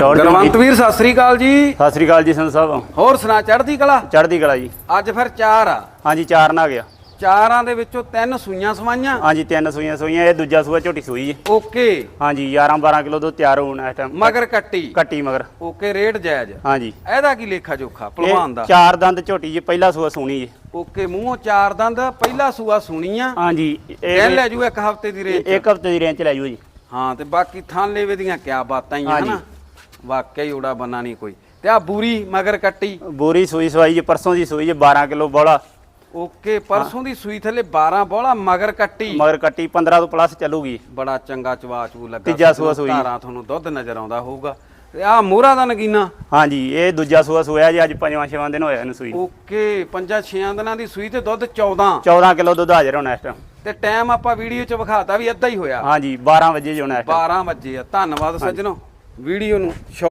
ਗਰਵੰਤ ਵੀਰ ਸਤਿ ਸ੍ਰੀ ਅਕਾਲ ਜੀ। ਸਤਿ ਸ੍ਰੀ ਅਕਾਲ ਜੀ ਸੰਤ ਸਾਹਿਬ। ਹੋਰ ਸੁਣਾ ਚੜ੍ਹਦੀ ਕਲਾ? ਚੜ੍ਹਦੀ ਕਲਾ ਜੀ। ਅੱਜ ਫਿਰ ਚਾਰ ਆ। ਹਾਂਜੀ ਚਾਰ ਨਾ ਗਿਆ। ਚਾਰਾਂ ਦੇ ਵਿੱਚੋਂ ਤਿੰਨ ਸੂਈਆਂ ਸਵਾਈਆਂ। ਹਾਂਜੀ ਤਿੰਨ ਸੂਈਆਂ ਸੂਈਆਂ ਇਹ ਦੂਜਾ ਸੂਆ ਝੋਟੀ ਸੂਈ ਜੀ। ਓਕੇ। ਹਾਂਜੀ 11 12 ਕਿਲੋ ਤੋਂ ਤਿਆਰ ਹੋਣ ਇਸ ਟਾਈਮ ਮਗਰ ਕੱਟੀ। ਕੱਟੀ ਮਗਰ। ਓਕੇ ਰੇਟ ਜਾਇਜ਼। ਹਾਂਜੀ। ਇਹਦਾ ਕੀ ਲੇਖਾ ਜੋਖਾ ਇਹ ਦਾ। ਚਾਰ ਦੰਦ ਝੋਟੀ ਜੀ ਪਹਿਲਾ ਸੂਆ ਸੂਣੀ ਜੀ। ਓਕੇ ਮੂੰਹੋਂ ਚਾਰ ਦੰਦ ਪਹਿਲਾ ਸੂਆ ਸੁਣੀਆਂ। ਹਾਂਜੀ ਕਹਿ ਲੈ ਜੂ ਇੱਕ ਹਫ਼ਤੇ ਦੀ ਰੇਟ ਇੱਕ ਹਫ਼ਤੇ ਦੀ ਰੇਂਜ ਚ ਲੈ ਜੂ ਜੀ। ਹਾਂ ਤੇ ਬਾਕੀ ਥਾਂ ਲੇਵੇ ਦੀਆਂ ਕਿਆ ਬਾਤਾਂ ਹੀ ਆ ਹਾਂਜੀ। ਹਨਾ? ਵਾਕਿਆ ਹੀ ਬੰਨਾ ਨਹੀਂ ਕੋਈ। ਤੇ ਆ ਬੂਰੀ ਮਗਰ ਕੱਟੀ। ਬੋਰੀ ਸੂਈ ਸਵਾਈ ਜੀ ਪਰਸੋਂ ਦੀ ਸੂਈ ਜੀ 12 ਕਿਲੋ ਬੋਲਾ ਓਕੇ ਪਰਸੋਂ ਦੀ ਸੂਈ ਥੱਲੇ 12 ਬੋਲਾ ਮਗਰ ਕੱਟੀ। ਮਗਰ ਕੱਟੀ 15 ਤੋਂ ਪਲੱਸ ਚੱਲੂਗੀ। ਬੜਾ ਚੰਗਾ ਚਵਾ ਚੂ ਲੱਗਾ। ਤੀਜਾ ਸੂਆ ਸੂਈ। ਧਾਰਾਂ ਤੁਹਾਨੂੰ ਦੁੱਧ ਨਜ਼ਰ ਆਉਂਦਾ ਹੋਊਗਾ। ਤੇ ਆ ਮੋਹਰਾ ਦਾ ਨਗੀਨਾ। ਹਾਂਜੀ ਇਹ ਦੂਜਾ ਸੂਆ ਸੂਇਆ ਜੀ ਅੱਜ ਪੰਜਵਾਂ ਛੇਵਾਂ ਦਿਨ ਹੋਇਆ ਇਹਨੂੰ ਸੂਈ ਨੂੰ। ਓਕੇ ਪੰਜਾਂ ਛੇਆਂ ਦਿਨਾਂ ਦੀ ਸੂਈ ਤੇ ਦੁੱਧ 14 14 ਕਿਲੋ ਦੁੱਧ ਹਾਜ਼ਰ ਹੋਣਾ ਇਸ ਟਾਈਮ ਤੇ ਟਾਈਮ ਆਪਾਂ ਵੀਡੀਓ 'ਚ ਵਿਖਾਤਾ ਵੀ ਅੱਧਾ ਹੀ ਹੋਇਆ। ਹਾਂਜੀ 12 ਵਜੇ ਜੀ ਹੋਣਾ ਇਸ ਟਾਈਮ 12 ਵਜੇ ਆ। ਧੰਨਵਾਦ ਸੱਜਣੋ। ਵੀਡੀਓ ਨੂੰ